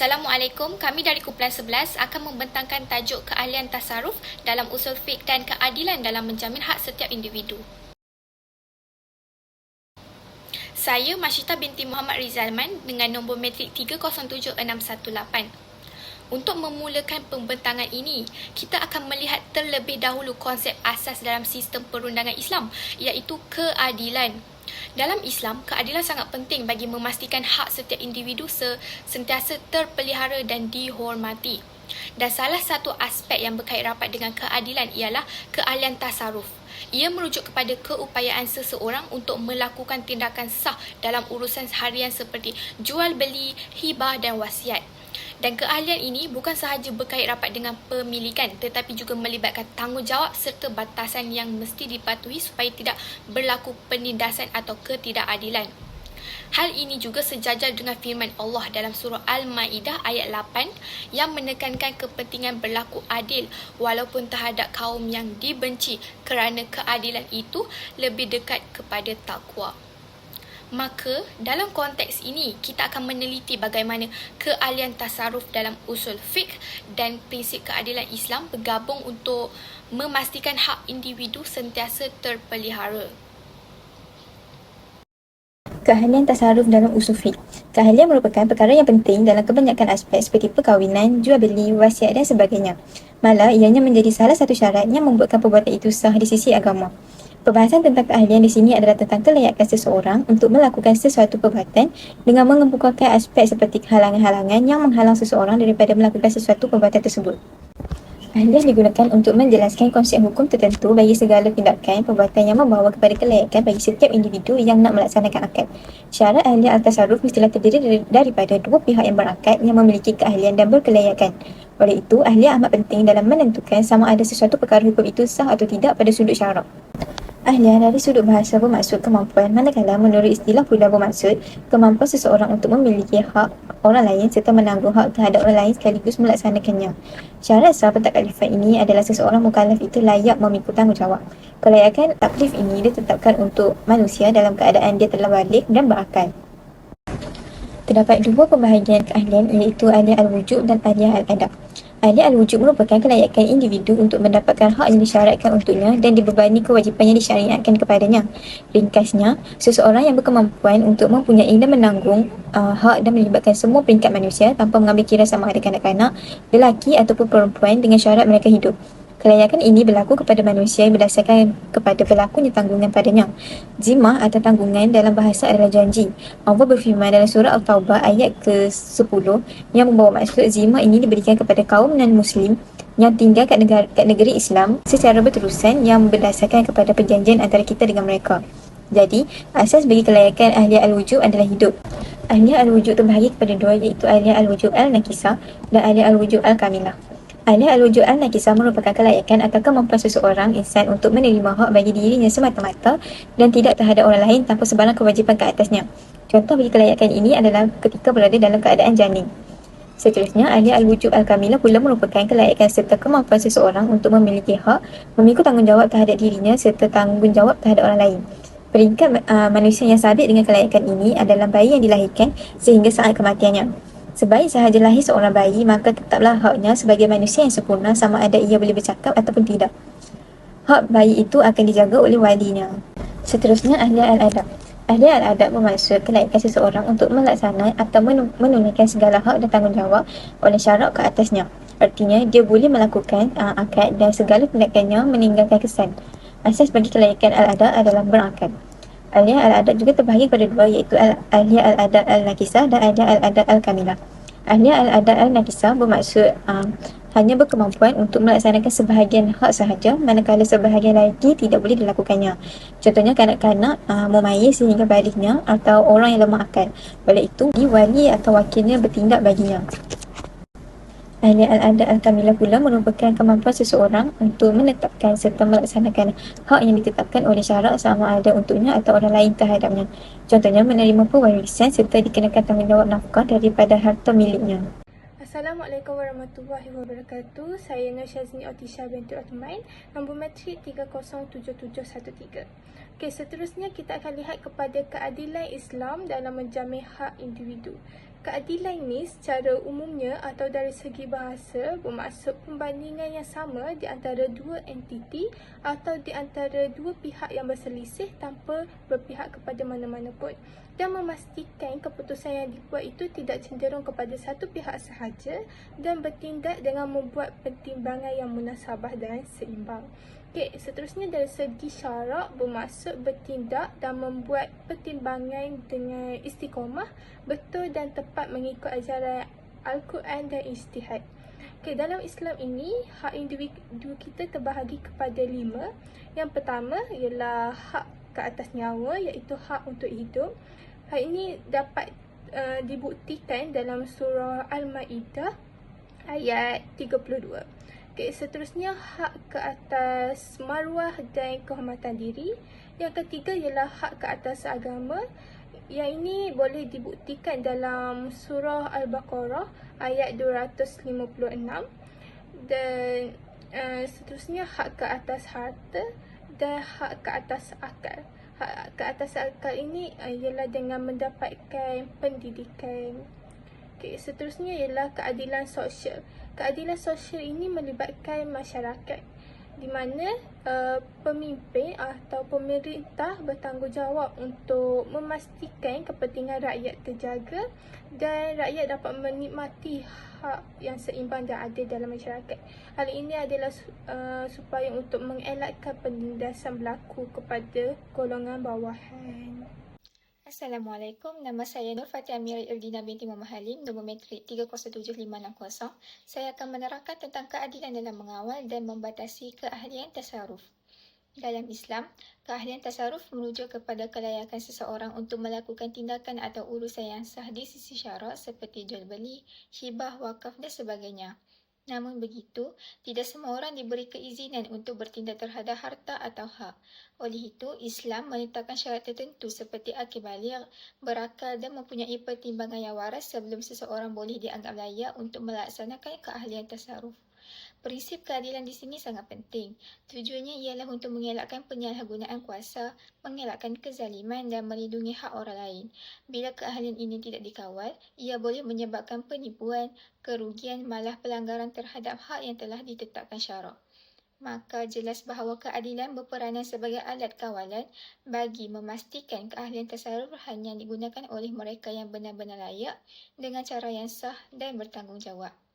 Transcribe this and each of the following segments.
Assalamualaikum, kami dari Kumpulan 11 akan membentangkan tajuk keahlian tasaruf dalam usul fiqh dan keadilan dalam menjamin hak setiap individu. Saya Masyita binti Muhammad Rizalman dengan nombor metrik 307618. Untuk memulakan pembentangan ini, kita akan melihat terlebih dahulu konsep asas dalam sistem perundangan Islam iaitu keadilan. Dalam Islam, keadilan sangat penting bagi memastikan hak setiap individu sentiasa terpelihara dan dihormati. Dan salah satu aspek yang berkait rapat dengan keadilan ialah keahlian tasaruf. Ia merujuk kepada keupayaan seseorang untuk melakukan tindakan sah dalam urusan harian seperti jual beli, hibah dan wasiat. Dan keahlian ini bukan sahaja berkait rapat dengan pemilikan tetapi juga melibatkan tanggungjawab serta batasan yang mesti dipatuhi supaya tidak berlaku penindasan atau ketidakadilan. Hal ini juga sejajar dengan firman Allah dalam surah Al-Maidah ayat 8 yang menekankan kepentingan berlaku adil walaupun terhadap kaum yang dibenci kerana keadilan itu lebih dekat kepada takwa. Maka dalam konteks ini kita akan meneliti bagaimana keahlian tasaruf dalam usul fiqh dan prinsip keadilan Islam bergabung untuk memastikan hak individu sentiasa terpelihara. Keahlian tasaruf dalam usul fiqh. Keahlian merupakan perkara yang penting dalam kebanyakan aspek seperti perkahwinan, jual beli, wasiat dan sebagainya. Malah ianya menjadi salah satu syarat yang membuatkan perbuatan itu sah di sisi agama. Perbahasan tentang keahlian di sini adalah tentang kelayakan seseorang untuk melakukan sesuatu perbuatan dengan mengemukakan aspek seperti halangan-halangan yang menghalang seseorang daripada melakukan sesuatu perbuatan tersebut. Ahliah digunakan untuk menjelaskan konsep hukum tertentu bagi segala tindakan perbuatan yang membawa kepada kelayakan bagi setiap individu yang nak melaksanakan akad. Syarat ahliah al-tasarruf mestilah terdiri daripada dua pihak yang berakad yang memiliki keahlian dan berkelayakan. Oleh itu, ahliah amat penting dalam menentukan sama ada sesuatu perkara hukum itu sah atau tidak pada sudut syarak. Ahliah dari sudut bahasa bermaksud kemampuan manakala menurut istilah pula bermaksud kemampuan seseorang untuk memiliki hak orang lain serta menanggung hak terhadap orang lain sekaligus melaksanakannya. Syarat sah pentaklifan ini adalah seseorang mukallaf itu layak memikul tanggungjawab. Kelayakan taklif ini ditetapkan untuk manusia dalam keadaan dia telah balik dan berakal. Terdapat dua pembahagian keahlian iaitu ahliah al-wujud dan ahliah al-adab. Ahli al-wujud merupakan kelayakan individu untuk mendapatkan hak yang disyaratkan untuknya dan dibebani kewajipan yang disyariatkan kepadanya. Ringkasnya, seseorang yang berkemampuan untuk mempunyai dan menanggung uh, hak dan melibatkan semua peringkat manusia tanpa mengambil kira sama ada kanak-kanak, lelaki ataupun perempuan dengan syarat mereka hidup. Kelayakan ini berlaku kepada manusia berdasarkan kepada berlakunya tanggungan padanya. Zimah atau tanggungan dalam bahasa adalah janji. Allah berfirman dalam surah Al-Taubah ayat ke-10 yang membawa maksud zimah ini diberikan kepada kaum non-Muslim yang tinggal kat negara, kat negeri Islam secara berterusan yang berdasarkan kepada perjanjian antara kita dengan mereka. Jadi, asas bagi kelayakan ahli al-wujud adalah hidup. Ahli al-wujud terbahagi kepada dua iaitu ahli al-wujud al-nakisah dan ahli al-wujud al-kamilah. Ahli al-wujud al-nakisah merupakan kelayakan atau kemampuan seseorang insan untuk menerima hak bagi dirinya semata-mata dan tidak terhadap orang lain tanpa sebarang kewajipan ke atasnya. Contoh bagi kelayakan ini adalah ketika berada dalam keadaan janin. Seterusnya, ahli al-wujud al-kamilah pula merupakan kelayakan serta kemampuan seseorang untuk memiliki hak, memikul tanggungjawab terhadap dirinya serta tanggungjawab terhadap orang lain. Peringkat uh, manusia yang sabit dengan kelayakan ini adalah bayi yang dilahirkan sehingga saat kematiannya. Sebaik sahaja lahir seorang bayi, maka tetaplah haknya sebagai manusia yang sempurna sama ada ia boleh bercakap ataupun tidak. Hak bayi itu akan dijaga oleh walinya. Seterusnya, ahli al-adab. Ahli al-adab bermaksud kelayakan seseorang untuk melaksanakan atau menunaikan segala hak dan tanggungjawab oleh syarat ke atasnya. Artinya, dia boleh melakukan uh, akad dan segala tindakannya meninggalkan kesan. Asas bagi kelayakan al-adab adalah berakad. Aliyah al-adad juga terbahagi kepada dua iaitu Aliyah al-adad al-nakisah dan Aliyah al-adad al-kamilah. Aliyah al-adad al-nakisah bermaksud um, hanya berkemampuan untuk melaksanakan sebahagian hak sahaja manakala sebahagian lagi tidak boleh dilakukannya. Contohnya kanak-kanak uh, memayis sehingga baliknya atau orang yang lemah akal. Oleh itu, wali atau wakilnya bertindak baginya. Ahli al-adat al-kamilah pula merupakan kemampuan seseorang untuk menetapkan serta melaksanakan hak yang ditetapkan oleh syarak sama ada untuknya atau orang lain terhadapnya. Contohnya menerima pewarisan serta dikenakan tanggungjawab nafkah daripada harta miliknya. Assalamualaikum warahmatullahi wabarakatuh. Saya Nur Syazni Otisha binti Othman, nombor matrik 307713. Okey, seterusnya kita akan lihat kepada keadilan Islam dalam menjamin hak individu. Keadilan ini secara umumnya atau dari segi bahasa bermaksud pembandingan yang sama di antara dua entiti atau di antara dua pihak yang berselisih tanpa berpihak kepada mana-mana pun dan memastikan keputusan yang dibuat itu tidak cenderung kepada satu pihak sahaja dan bertindak dengan membuat pertimbangan yang munasabah dan seimbang. Okey, seterusnya dari segi syarak bermaksud bertindak dan membuat pertimbangan dengan istiqomah betul dan tepat mengikut ajaran Al-Quran dan ijtihad. Okey, dalam Islam ini hak individu kita terbahagi kepada lima. Yang pertama ialah hak ke atas nyawa iaitu hak untuk hidup. Hak ini dapat uh, dibuktikan dalam surah Al-Maidah ayat 32. Okay, seterusnya hak ke atas maruah dan kehormatan diri. Yang ketiga ialah hak ke atas agama. Yang ini boleh dibuktikan dalam surah Al-Baqarah ayat 256. Dan uh, seterusnya hak ke atas harta dan hak ke atas akal. Hak ke atas akal ini uh, ialah dengan mendapatkan pendidikan Okay, seterusnya ialah keadilan sosial. Keadilan sosial ini melibatkan masyarakat di mana uh, pemimpin atau pemerintah bertanggungjawab untuk memastikan kepentingan rakyat terjaga dan rakyat dapat menikmati hak yang seimbang dan adil dalam masyarakat. Hal ini adalah uh, supaya untuk mengelakkan penindasan berlaku kepada golongan bawahan. Assalamualaikum, nama saya Nur Fatih Amira Irdina binti Muhammad Halim, nombor metrik 307560. Saya akan menerangkan tentang keadilan dalam mengawal dan membatasi keahlian tasaruf. Dalam Islam, keahlian tasaruf merujuk kepada kelayakan seseorang untuk melakukan tindakan atau urusan yang sah di sisi syarak seperti jual beli, hibah, wakaf dan sebagainya. Namun begitu, tidak semua orang diberi keizinan untuk bertindak terhadap harta atau hak. Oleh itu, Islam menetapkan syarat tertentu seperti akil balik, berakal dan mempunyai pertimbangan yang waras sebelum seseorang boleh dianggap layak untuk melaksanakan keahlian tasaruf. Prinsip keadilan di sini sangat penting. Tujuannya ialah untuk mengelakkan penyalahgunaan kuasa, mengelakkan kezaliman dan melindungi hak orang lain. Bila keahlian ini tidak dikawal, ia boleh menyebabkan penipuan, kerugian malah pelanggaran terhadap hak yang telah ditetapkan syarak. Maka jelas bahawa keadilan berperanan sebagai alat kawalan bagi memastikan keahlian tasarruf hanya digunakan oleh mereka yang benar-benar layak dengan cara yang sah dan bertanggungjawab.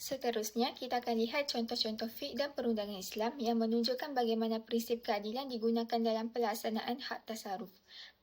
Seterusnya, kita akan lihat contoh-contoh fik dan perundangan Islam yang menunjukkan bagaimana prinsip keadilan digunakan dalam pelaksanaan hak tasaruf.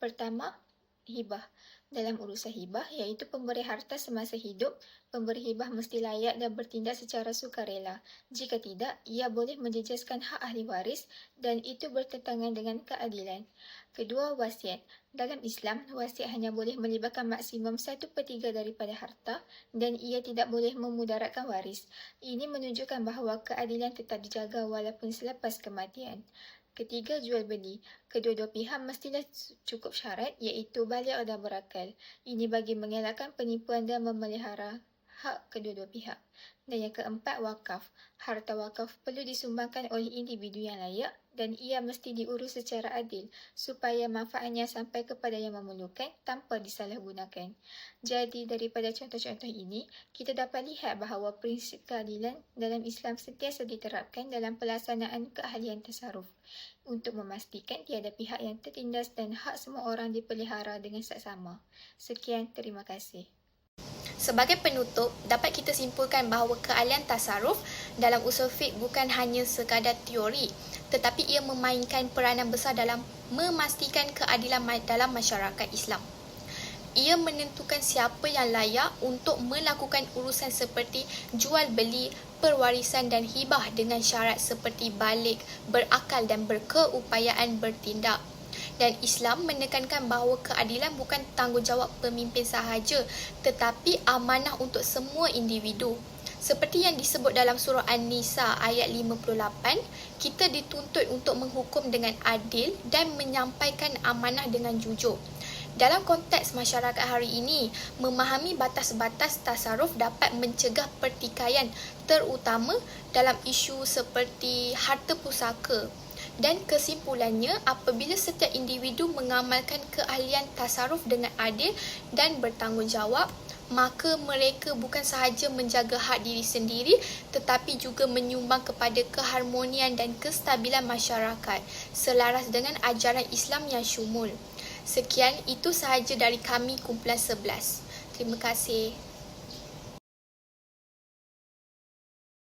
Pertama, hibah. Dalam urusan hibah, iaitu pemberi harta semasa hidup, pemberi hibah mesti layak dan bertindak secara sukarela. Jika tidak, ia boleh menjejaskan hak ahli waris dan itu bertentangan dengan keadilan. Kedua, wasiat. Dalam Islam, wasiat hanya boleh melibatkan maksimum satu per tiga daripada harta dan ia tidak boleh memudaratkan waris. Ini menunjukkan bahawa keadilan tetap dijaga walaupun selepas kematian. Ketiga, jual beli. Kedua-dua pihak mestilah cukup syarat iaitu balik dan berakal. Ini bagi mengelakkan penipuan dan memelihara hak kedua-dua pihak. Dan yang keempat, wakaf. Harta wakaf perlu disumbangkan oleh individu yang layak dan ia mesti diurus secara adil supaya manfaatnya sampai kepada yang memerlukan tanpa disalahgunakan. Jadi daripada contoh-contoh ini, kita dapat lihat bahawa prinsip keadilan dalam Islam sentiasa diterapkan dalam pelaksanaan keahlian tasaruf untuk memastikan tiada pihak yang tertindas dan hak semua orang dipelihara dengan saksama. Sekian, terima kasih. Sebagai penutup, dapat kita simpulkan bahawa keahlian tasaruf dalam usul fiqh bukan hanya sekadar teori, tetapi ia memainkan peranan besar dalam memastikan keadilan dalam masyarakat Islam. Ia menentukan siapa yang layak untuk melakukan urusan seperti jual beli, perwarisan dan hibah dengan syarat seperti balik, berakal dan berkeupayaan bertindak. Dan Islam menekankan bahawa keadilan bukan tanggungjawab pemimpin sahaja tetapi amanah untuk semua individu. Seperti yang disebut dalam surah An-Nisa ayat 58, kita dituntut untuk menghukum dengan adil dan menyampaikan amanah dengan jujur. Dalam konteks masyarakat hari ini, memahami batas-batas tasaruf dapat mencegah pertikaian terutama dalam isu seperti harta pusaka. Dan kesimpulannya, apabila setiap individu mengamalkan keahlian tasaruf dengan adil dan bertanggungjawab, maka mereka bukan sahaja menjaga hak diri sendiri tetapi juga menyumbang kepada keharmonian dan kestabilan masyarakat selaras dengan ajaran Islam yang syumul. Sekian, itu sahaja dari kami kumpulan 11. Terima kasih.